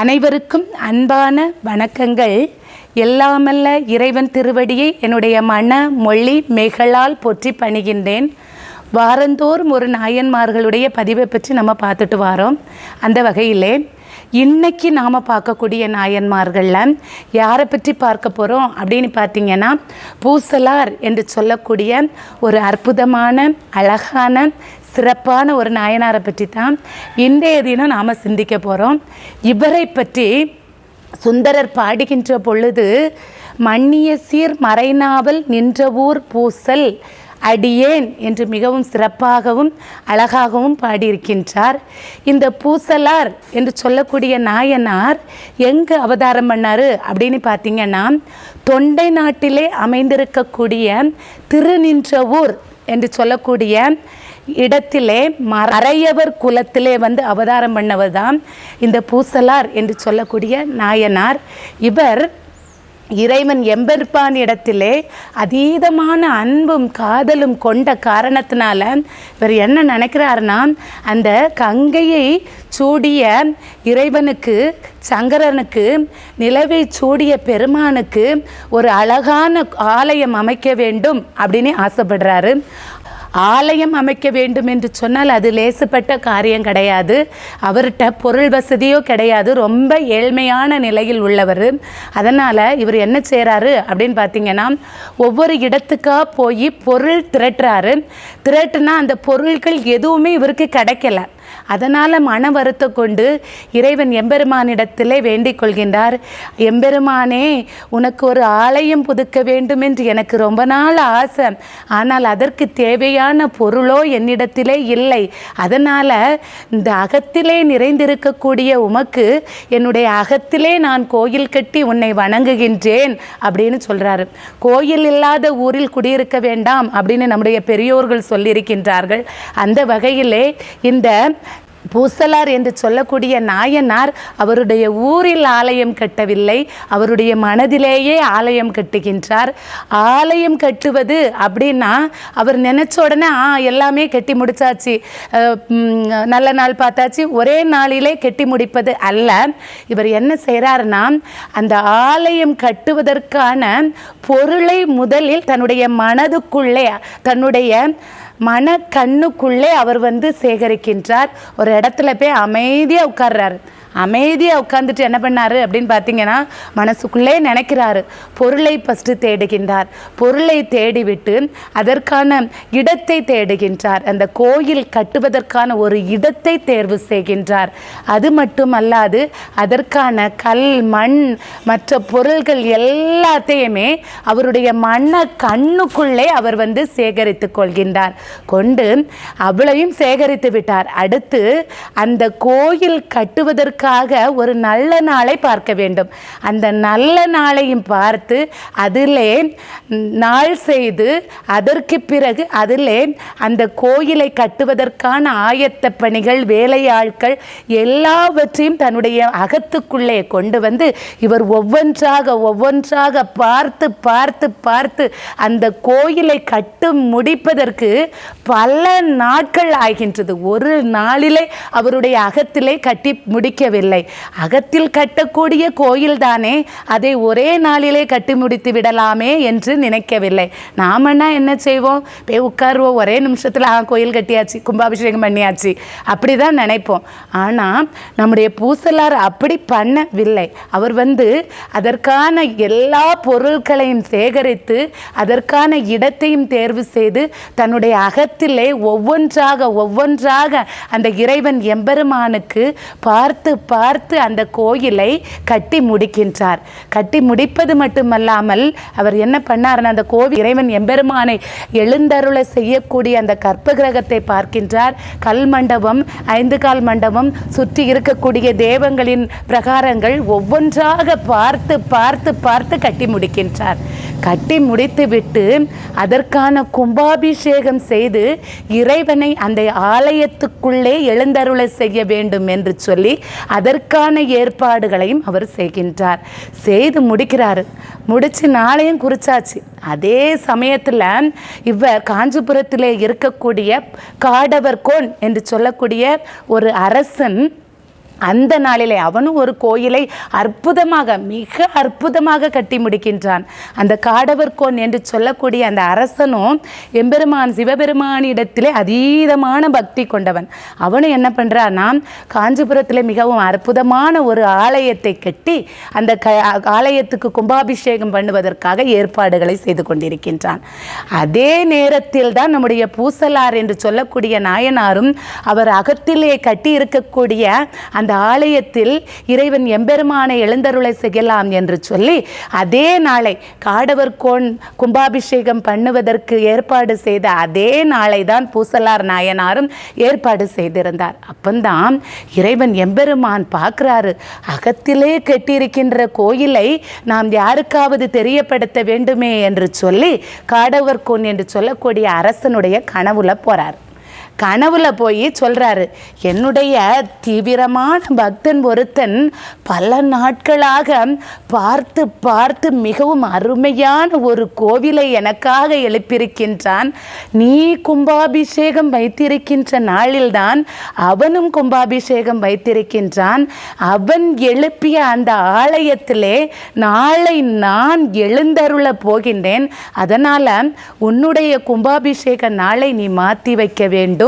அனைவருக்கும் அன்பான வணக்கங்கள். எல்லாமல்ல இறைவன் திருவடியை என்னுடைய மன மொழி மெகளால் போற்றி பணிகின்றேன். வாரந்தோறும் ஒரு நாயன்மார்களுடைய பதிவை பற்றி நம்ம பார்த்துட்டு வரோம். அந்த வகையிலே இன்னைக்கு நாம் பார்க்கக்கூடிய நாயன்மார்களில் யாரை பற்றி பார்க்க போகிறோம் அப்படின்னு பார்த்தீங்கன்னா பூசலார் என்று சொல்லக்கூடிய ஒரு அற்புதமான அழகான சிறப்பான ஒரு நாயனாரை பற்றி தான் இன்றைய தினம் நாம் சிந்திக்க போகிறோம் இவரை பற்றி சுந்தரர் பாடுகின்ற பொழுது மன்னிய சீர் மறைநாவல் நின்ற ஊர் பூசல் அடியேன் என்று மிகவும் சிறப்பாகவும் அழகாகவும் பாடியிருக்கின்றார். இந்த பூசலார் என்று சொல்லக்கூடிய நாயனார் எங்கு அவதாரம் பண்ணார் அப்படின்னு பார்த்தீங்கன்னா தொண்டை நாட்டிலே அமைந்திருக்கக்கூடிய திருநின்றவூர் என்று சொல்லக்கூடிய இடத்திலே மறையவர் குலத்திலே வந்து அவதாரம் பண்ணவர் தான் இந்த பூசலார் என்று சொல்லக்கூடிய நாயனார். இவர் இறைவன் எம்பெருப்பான் இடத்திலே அதீதமான அன்பும் காதலும் கொண்ட காரணத்தினால இவர் என்ன நினைக்கிறாருன்னா அந்த கங்கையை சூடிய இறைவனுக்கு சங்கரனுக்கு நிலவை சூடிய பெருமானுக்கு ஒரு அழகான ஆலயம் அமைக்க வேண்டும் அப்படின்னு ஆசைப்படுறாரு. ஆலயம் அமைக்க வேண்டும் என்று சொன்னால் அது லேசுப்பட்ட காரியம் கிடையாது. அவர்கிட்ட பொருள் வசதியோ கிடையாது. ரொம்ப ஏழ்மையான நிலையில் உள்ளவர். அதனால் இவர் என்ன செய்கிறாரு அப்படின்னு பார்த்தீங்கன்னா ஒவ்வொரு இடத்துக்காக போய் பொருள் திரட்டுறாரு. திரட்டுனா அந்த பொருட்கள் எதுவுமே இவருக்கு கிடைக்கல. அதனால் மன வருத்த கொண்டு இறைவன் எம்பெருமானிடத்திலே வேண்டிக் கொள்கின்றார். எம்பெருமானே உனக்கு ஒரு ஆலயம் புதுக்க வேண்டும் என்று எனக்கு ரொம்ப நாள் ஆசை. ஆனால் அதற்கு தேவையான பொருளோ என்னிடத்திலே இல்லை. அதனால் இந்த அகத்திலே நிறைந்திருக்கக்கூடிய உமக்கு என்னுடைய அகத்திலே நான் கோயில் கட்டி உன்னை வணங்குகின்றேன் அப்படின்னு சொல்கிறாரு கோயில் இல்லாத ஊரில் குடியிருக்க வேண்டாம் அப்படின்னு நம்முடைய பெரியோர்கள் சொல்லியிருக்கின்றார்கள். அந்த வகையிலே இந்த பூசலார் என்று சொல்லக்கூடிய நாயனார் அவருடைய ஊரில் ஆலயம் கட்டவில்லை. அவருடைய மனதிலேயே ஆலயம் கட்டுகின்றார். ஆலயம் கட்டுவது அப்படின்னா அவர் நினச்ச உடனே ஆ எல்லாமே கட்டி முடிச்சாச்சு. நல்ல நாள் பார்த்தாச்சு. ஒரே நாளிலே கட்டி முடிப்பது அல்ல. இவர் என்ன செய்கிறாருன்னா அந்த ஆலயம் கட்டுவதற்கான பொருளை முதலில் தன்னுடைய மனதுக்குள்ளே தன்னுடைய மன கண்ணுக்குள்ளே அவர் வந்து சேகரிக்கின்றார். ஒரு இடத்துல போய் அமைதியாக உட்கார்றாரு. அமைதியாக உட்காந்துட்டு என்ன பண்ணார் அப்படின்னு பார்த்தீங்கன்னா மனசுக்குள்ளே நினைக்கிறாரு. பொருளை ஃபஸ்ட்டு தேடுகின்றார். பொருளை தேடிவிட்டு அதற்கான இடத்தை தேடுகின்றார். அந்த கோயில் கட்டுவதற்கான ஒரு இடத்தை தேர்வு செய்கின்றார். அது மட்டும் அல்லாது அதற்கான கல் மண் மற்ற பொருள்கள் எல்லாத்தையுமே அவருடைய மன கண்ணுக்குள்ளே அவர் வந்து சேகரித்து கொள்கின்றார். கொண்டு அவ்வளையும் சேகரித்து விட்டார். அடுத்து அந்த கோயில் கட்டுவதற்கு கட்டுவதற்காக ஒரு நல்ல நாளை பார்க்க வேண்டும். அந்த நல்ல நாளையும் பார்த்து அதிலே நாள் செய்து அதற்கு பிறகு அதிலே அந்த கோயிலை கட்டுவதற்கான ஆயத்த பணிகள் வேலையாட்கள் எல்லாவற்றையும் தன்னுடைய அகத்துக்குள்ளே கொண்டு வந்து இவர் ஒவ்வொன்றாக ஒவ்வொன்றாக பார்த்து பார்த்து பார்த்து அந்த கோயிலை கட்டு முடிப்பதற்கு பல நாட்கள் ஆகின்றது. ஒரு நாளிலே அவருடைய அகத்திலே கட்டி முடிக்க முடியவில்லை அகத்தில் கட்டக்கூடிய கோயில் தானே அதை ஒரே நாளிலே கட்டி முடித்து விடலாமே என்று நினைக்கவில்லை. நாமன்னா என்ன செய்வோம்? போய் உட்காருவோம் ஒரே நிமிஷத்தில் ஆ கோயில் கட்டியாச்சு கும்பாபிஷேகம் பண்ணியாச்சு. அப்படி தான் நினைப்போம். ஆனால் நம்முடைய பூசலார் அப்படி பண்ணவில்லை. அவர் வந்து அதற்கான எல்லா பொருட்களையும் சேகரித்து அதற்கான இடத்தையும் தேர்வு செய்து தன்னுடைய அகத்திலே ஒவ்வொன்றாக ஒவ்வொன்றாக அந்த இறைவன் எம்பெருமானுக்கு பார்த்து பார்த்து அந்த கோயிலை கட்டி முடிக்கின்றார். கட்டி முடிப்பது மட்டுமல்லாமல் அவர் என்ன பண்ணார்னா அந்த கோவில் இறைவன் எம்பெருமானை எழுந்தருளை செய்யக்கூடிய அந்த கற்பகிரகத்தை பார்க்கின்றார். கல் மண்டபம் ஐந்து கால் மண்டபம் சுற்றி இருக்கக்கூடிய தேவங்களின் பிரகாரங்கள் ஒவ்வொன்றாக பார்த்து பார்த்து பார்த்து கட்டி முடிக்கின்றார். கட்டி முடித்துவிட்டு அதற்கான கும்பாபிஷேகம் செய்து இறைவனை அந்த ஆலயத்துக்குள்ளே எழுந்தருளை செய்ய வேண்டும் என்று சொல்லி அதற்கான ஏற்பாடுகளையும் அவர் செய்கின்றார். செய்து முடிக்கிறார். முடிச்சு நாளையும் குறிச்சாச்சு. அதே சமயத்தில் இவர் காஞ்சிபுரத்திலே இருக்கக்கூடிய காடவர் கோன் என்று சொல்லக்கூடிய ஒரு அரசன் அந்த நாளிலே அவனும் ஒரு கோயிலை அற்புதமாக மிக அற்புதமாக கட்டி முடிக்கின்றான். அந்த காடவர்கோன் என்று சொல்லக்கூடிய அந்த அரசனும் எம்பெருமான் சிவபெருமானிடத்திலே அதீதமான பக்தி கொண்டவன். அவனும் என்ன பண்ணுறான்னா காஞ்சிபுரத்தில் மிகவும் அற்புதமான ஒரு ஆலயத்தை கட்டி அந்த க ஆலயத்துக்கு கும்பாபிஷேகம் பண்ணுவதற்காக ஏற்பாடுகளை செய்து கொண்டிருக்கின்றான். அதே நேரத்தில் தான் நம்முடைய பூசலார் என்று சொல்லக்கூடிய நாயனாரும் அவர் அகத்திலே கட்டி இருக்கக்கூடிய அந்த ஆலயத்தில் இறைவன் எம்பெருமானை எழுந்தருளை செய்யலாம் என்று சொல்லி அதே நாளை காடவர் கோன் கும்பாபிஷேகம் பண்ணுவதற்கு ஏற்பாடு செய்த அதே நாளை தான் பூசலார் நாயனாரும் ஏற்பாடு செய்திருந்தார். அப்பந்தான் இறைவன் எம்பெருமான் பார்க்குறாரு. அகத்திலே கட்டியிருக்கின்ற கோயிலை நாம் யாருக்காவது தெரியப்படுத்த வேண்டுமே என்று சொல்லி காடவர் கோன் என்று சொல்லக்கூடிய அரசனுடைய கனவுல போறார். கனவுல போய் சொல்றாரு என்னுடைய தீவிரமான பக்தன் ஒருத்தன் பல நாட்களாக பார்த்து பார்த்து மிகவும் அருமையான ஒரு கோவிலை எனக்காக எழுப்பியிருக்கின்றான். நீ கும்பாபிஷேகம் வைத்திருக்கின்ற நாளில்தான் அவனும் கும்பாபிஷேகம் வைத்திருக்கின்றான். அவன் எழுப்பிய அந்த ஆலயத்திலே நாளை நான் எழுந்தருள போகின்றேன். அதனால உன்னுடைய கும்பாபிஷேக நாளை நீ மாற்றி வைக்க வேண்டும்.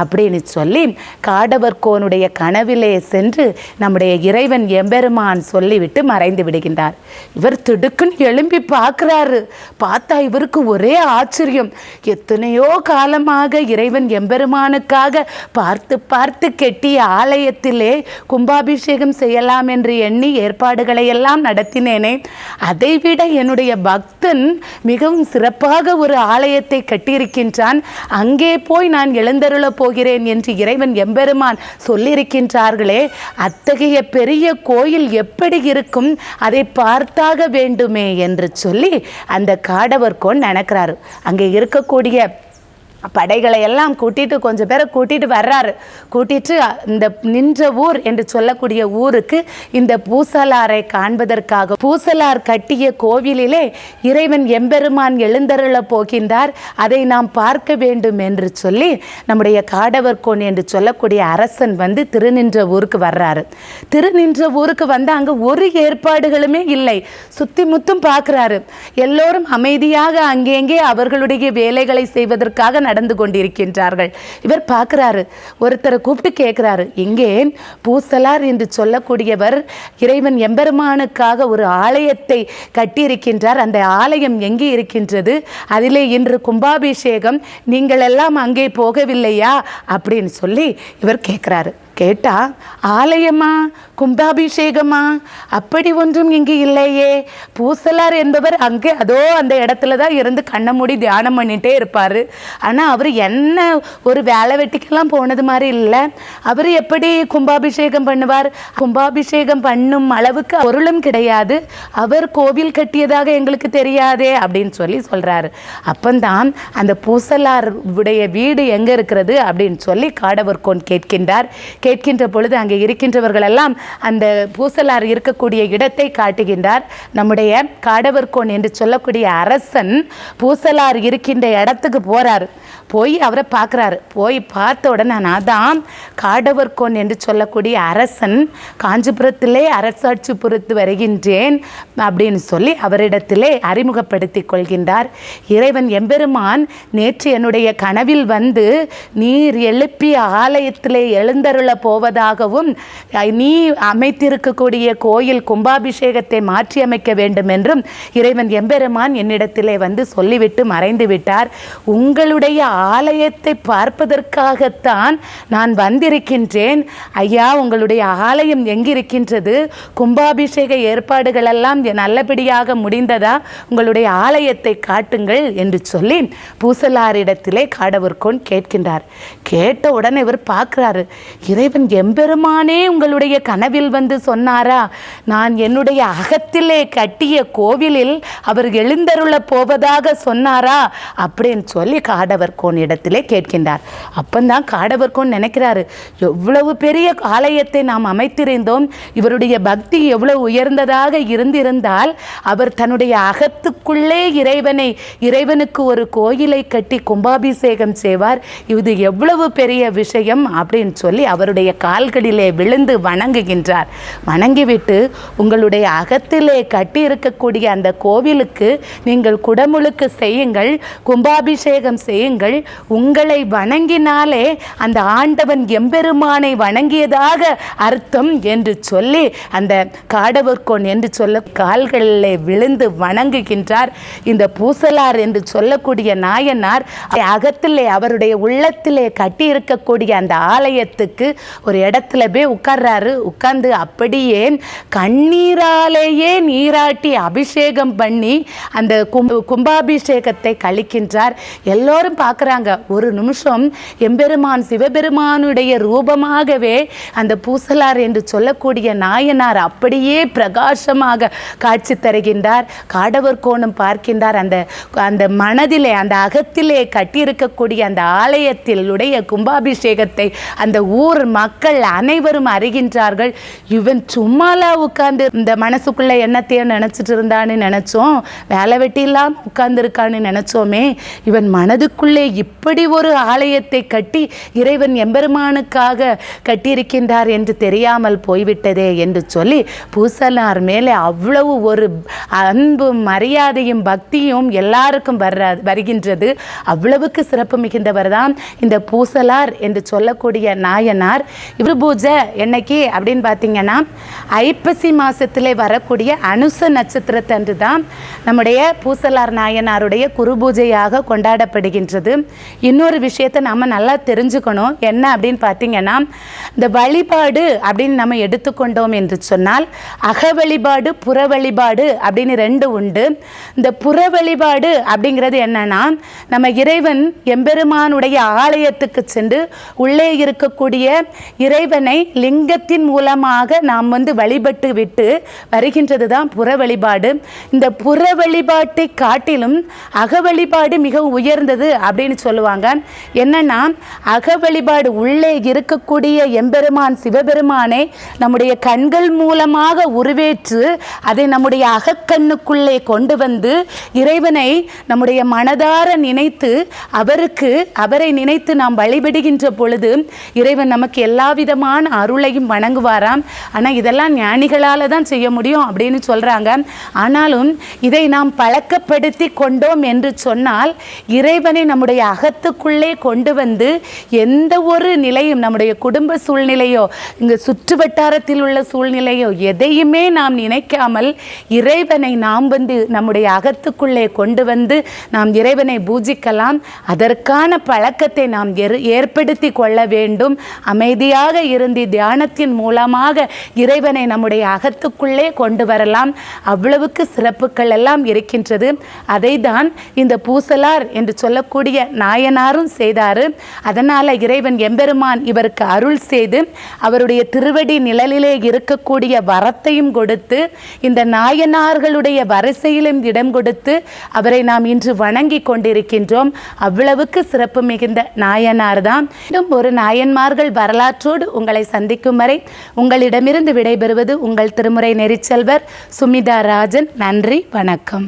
அப்படின்னு சொல்லி காடவர்கோனுடைய கனவிலே சென்று நம்முடைய இறைவன் எம்பெருமான் சொல்லிவிட்டு மறைந்து விடுகின்றார். இவர் திடுக்குன்னு எழும்பி பார்க்குறாரு. பார்த்தா இவருக்கு ஒரே ஆச்சரியம். எத்தனையோ காலமாக இறைவன் எம்பெருமானுக்காக பார்த்து பார்த்து கெட்டிய ஆலயத்திலே கும்பாபிஷேகம் செய்யலாம் என்று எண்ணி ஏற்பாடுகளை எல்லாம் நடத்தினேனே. அதைவிட என்னுடைய பக்தன் மிகவும் சிறப்பாக ஒரு ஆலயத்தை கட்டியிருக்கின்றான். அங்கே போய் நான் எழுந்தருளப் போகிறேன் என்று இறைவன் எம்பெருமான் சொல்லியிருக்கின்றார்களே அத்தகைய பெரிய கோயில் எப்படி இருக்கும்? அதை பார்த்தாக வேண்டுமே என்று சொல்லி அந்த காடவர் கோன் நினைக்கிறாரு அங்கே இருக்கக்கூடிய படைகளை எல்லாம் கூட்டிட்டு கொஞ்சம் பேரை கூட்டிட்டு வர்றாரு. கூட்டிட்டு இந்த நின்ற ஊர் என்று சொல்லக்கூடிய ஊருக்கு இந்த பூசலாரை காண்பதற்காக பூசலார் கட்டிய கோவிலிலே இறைவன் எம்பெருமான் எழுந்தருள போகின்றார். அதை நாம் பார்க்க வேண்டும் என்று சொல்லி நம்முடைய காடவர்கோன் என்று சொல்லக்கூடிய அரசன் வந்து திருநின்ற ஊருக்கு வர்றாரு. திருநின்ற ஊருக்கு வந்து அங்கே ஒரு ஏற்பாடுகளுமே இல்லை. சுத்தி முத்தும் பார்க்குறாரு. எல்லோரும் அமைதியாக அங்கேங்கே அவர்களுடைய வேலைகளை செய்வதற்காக நடந்து கொண்டிருக்கின்றார்கள். இவர் பார்க்குறாரு ஒருத்தரை கூப்பிட்டு கேட்குறாரு இங்கே பூசலார் என்று சொல்லக்கூடியவர் இறைவன் எம்பெருமானுக்காக ஒரு ஆலயத்தை கட்டியிருக்கின்றார். அந்த ஆலயம் எங்கே இருக்கின்றது? அதிலே இன்று கும்பாபிஷேகம் நீங்கள் எல்லாம் அங்கே போகவில்லையா? அப்படின்னு சொல்லி இவர் கேட்குறாரு. கேட்டா ஆலயமா? கும்பாபிஷேகமா? அப்படி ஒன்றும் இங்கு இல்லையே. பூசலார் என்பவர் அங்கே அதோ அந்த இடத்துல தான் இருந்து கண்ணை மூடி தியானம் பண்ணிட்டே இருப்பார். ஆனால் அவர் என்ன ஒரு வேலை வெட்டிக்கெல்லாம் போனது மாதிரி இல்லை. அவர் எப்படி கும்பாபிஷேகம் பண்ணுவார்? கும்பாபிஷேகம் பண்ணும் அளவுக்கு பொருளும் கிடையாது. அவர் கோவில் கட்டியதாக எங்களுக்கு தெரியாதே அப்படின்னு சொல்லி சொல்கிறாரு அப்பந்தான் அந்த பூசலார் உடைய வீடு எங்கே இருக்கிறது? அப்படின்னு சொல்லி காடவர்கோன் கேட்கின்றார். கேட்கின்ற பொழுது அங்கே இருக்கின்றவர்கள் எல்லாம் அந்த பூசலார் இருக்கக்கூடிய இடத்தை காட்டுகின்றார். நம்முடைய காடவர்கோன் என்று சொல்லக்கூடிய அரசன் பூசலார் இருக்கின்ற இடத்துக்கு போறார். போய் அவரை பார்க்குறாரு. போய் பார்த்த உடனே நான் தான் காடவர்கோன் என்று சொல்லக்கூடிய அரசன் காஞ்சிபுரத்திலே அரசாட்சி பொறுத்து வருகின்றேன் அப்படின்னு சொல்லி அவரிடத்திலே அறிமுகப்படுத்தி கொள்கின்றார். இறைவன் எம்பெருமான் நேற்று என்னுடைய கனவில் வந்து நீர் எழுப்பிய ஆலயத்திலே எழுந்தருள போவதாகவும் நீ அமைத்திருக்கக்கூடிய கோயில் கும்பாபிஷேகத்தை மாற்றி அமைக்க வேண்டும் என்றும் இறைவன் எம்பெருமான் என்னிடத்திலே வந்து சொல்லிவிட்டு மறைந்து விட்டார். உங்களுடைய ஆலயத்தை பார்ப்பதற்காகத்தான் நான் வந்திருக்கின்றேன். ஐயா உங்களுடைய ஆலயம் எங்கிருக்கின்றது? கும்பாபிஷேக ஏற்பாடுகள் எல்லாம் நல்லபடியாக முடிந்ததா? உங்களுடைய ஆலயத்தை காட்டுங்கள் என்று சொல்லி பூசலாரிடத்திலே காடவர்கோன் கேட்கின்றார். கேட்ட உடனே இவர் பார்க்குறாரு இறைவன் எம்பெருமானே உங்களுடைய கனவில் வந்து சொன்னாரா? நான் என்னுடைய அகத்திலே கட்டிய கோவிலில் அவர் எழுந்தருள போவதாக சொன்னாரா? அப்படின்னு சொல்லி காடவர்கோன் இடத்திலே கேட்கின்றார். அப்பந்தான் காடவர்கோன் நினைக்கிறாரு எவ்வளவு பெரிய ஆலயத்தை நாம் அமைத்திருந்தோம். இவருடைய பக்தி எவ்வளவு உயர்ந்ததாக இருந்திருந்தால் அவர் தன்னுடைய அகத்துக்குள்ளே இறைவனை இறைவனுக்கு ஒரு கோயிலை கட்டி கும்பாபிஷேகம் செய்வார். இது எவ்வளவு பெரிய விஷயம்? அப்படின்னு சொல்லி அவருடைய எம்பெருமானுடைய கால்களிலே விழுந்து வணங்குகின்றார். வணங்கிவிட்டு உங்களுடைய அகத்திலே கட்டி இருக்கக்கூடிய அந்த கோவிலுக்கு நீங்கள் குடமுழுக்கு செய்யுங்கள் கும்பாபிஷேகம் செய்யுங்கள். உங்களை வணங்கினாலே அந்த ஆண்டவன் எம்பெருமானை வணங்கியதாக அர்த்தம் என்று சொல்லி அந்த காடவர்கோன் என்று சொல்ல கால்களிலே விழுந்து வணங்குகின்றார். இந்த பூசலார் என்று சொல்லக்கூடிய நாயனார் அகத்திலே அவருடைய உள்ளத்திலே கட்டியிருக்கக்கூடிய அந்த ஆலயத்துக்கு ஒரு இடத்துல போய் உட்கார்றாரு. உட்கார்ந்து அப்படியே கண்ணீராலேயே நீராட்டி அபிஷேகம் பண்ணி அந்த கும் கும்பாபிஷேகத்தை கழிக்கின்றார். எல்லோரும் பார்க்குறாங்க. ஒரு நிமிஷம் எம்பெருமான் சிவபெருமானுடைய ரூபமாகவே அந்த பூசலார் என்று சொல்லக்கூடிய நாயனார் அப்படியே பிரகாசமாக காட்சி தருகின்றார். காடவர் கோணம் பார்க்கின்றார். அந்த அந்த மனதிலே அந்த அகத்திலே கட்டியிருக்கக்கூடிய அந்த ஆலயத்திலுடைய கும்பாபிஷேகத்தை அந்த ஊர் மக்கள் அனைவரும் அறிகின்றார்கள். இவன் சும்மாலா உட்கார்ந்து இந்த மனசுக்குள்ள என்னத்தையும் நினைச்சிட்டு இருந்தான்னு நினைச்சோம். வேலை வெட்டி இல்லாமல் உட்கார்ந்துருக்கான்னு நினைச்சோமே. இவன் மனதுக்குள்ளே இப்படி ஒரு ஆலயத்தை கட்டி இறைவன் எம்பெருமானுக்காக கட்டியிருக்கின்றார் என்று தெரியாமல் போய்விட்டதே என்று சொல்லி பூசலார் மேலே அவ்வளவு ஒரு அன்பும் மரியாதையும் பக்தியும் எல்லாருக்கும் வர்ற வருகின்றது. அவ்வளவுக்கு சிறப்பு மிகுந்தவர் தான் இந்த பூசலார் என்று சொல்லக்கூடிய நாயனார். இவர் பூஜை என்னைக்கு அப்படின்னு பார்த்தீங்கன்னா ஐப்பசி மாதத்தில் வரக்கூடிய அனுச நட்சத்திரத்தன்று தான் நம்முடைய பூசலார் நாயனாருடைய குரு பூஜையாக கொண்டாடப்படுகின்றது. இன்னொரு விஷயத்தை நம்ம நல்லா தெரிஞ்சுக்கணும். என்ன அப்படின்னு பார்த்தீங்கன்னா இந்த வழிபாடு அப்படின்னு நம்ம எடுத்துக்கொண்டோம் என்று சொன்னால் அக வழிபாடு புற வழிபாடு அப்படின்னு ரெண்டு உண்டு. இந்த புற வழிபாடு அப்படிங்கிறது என்னன்னா நம்ம இறைவன் எம்பெருமானுடைய ஆலயத்துக்கு சென்று உள்ளே இருக்கக்கூடிய இறைவனை லிங்கத்தின் மூலமாக நாம் வந்து வழிபட்டு விட்டு வருகின்றது தான் புற வழிபாடு. இந்த புற வழிபாட்டை காட்டிலும் அக வழிபாடு மிகவும் உயர்ந்தது அப்படின்னு சொல்லுவாங்க. என்னன்னா அக வழிபாடு உள்ளே இருக்கக்கூடிய எம்பெருமான் சிவபெருமானை நம்முடைய கண்கள் மூலமாக உருவேற்று அதை நம்முடைய அகக்கண்ணுக்குள்ளே கொண்டு வந்து இறைவனை நம்முடைய மனதார நினைத்து அவருக்கு அவரை நினைத்து நாம் வழிபடுகின்ற பொழுது இறைவன் நமக்கு எல்லா விதமான அருளையும் வணங்குவாராம். ஆனால் இதெல்லாம் ஞானிகளால் தான் செய்ய முடியும் அப்படின்னு சொல்கிறாங்க ஆனாலும் இதை நாம் பழக்கப்படுத்தி கொண்டோம் என்று சொன்னால் இறைவனை நம்முடைய அகத்துக்குள்ளே கொண்டு வந்து எந்த ஒரு நிலையும் நம்முடைய குடும்ப சூழ்நிலையோ இங்கு சுற்று வட்டாரத்தில் உள்ள சூழ்நிலையோ எதையுமே நாம் நினைக்காமல் இறைவனை நாம் வந்து நம்முடைய அகத்துக்குள்ளே கொண்டு வந்து நாம் இறைவனை பூஜிக்கலாம். அதற்கான பழக்கத்தை நாம் ஏற்படுத்தி கொள்ள வேண்டும். அமைதியாக இருந்து தியானத்தின் மூலமாக இறைவனை நம்முடைய அகத்துக்குள்ளே கொண்டு வரலாம். அவ்வளவுக்கு சிறப்புகள் எல்லாம் இருக்கின்றது. அதை தான் இந்த பூசலார் என்று சொல்லக்கூடிய நாயனாரும் செய்தார். அதனால் இறைவன் எம்பெருமான் இவருக்கு அருள் செய்து அவருடைய திருவடி நிழலிலே இருக்கக்கூடிய வரத்தையும் கொடுத்து இந்த நாயனார்களுடைய வரிசையிலும் இடம் கொடுத்து அவரை நாம் இன்று வணங்கி கொண்டிருக்கின்றோம். அவ்வளவுக்கு சிறப்பு மிகுந்த நாயனார் தான் இன்னும் ஒரு நாயன்மார்கள் வரலாற்றோடு உங்களை சந்திக்கும் வரை உங்களிடமிருந்து விடைபெறுவது உங்கள் திருமுறை நெறிச்செல்வர் சுமிதா ராஜன். நன்றி வணக்கம்.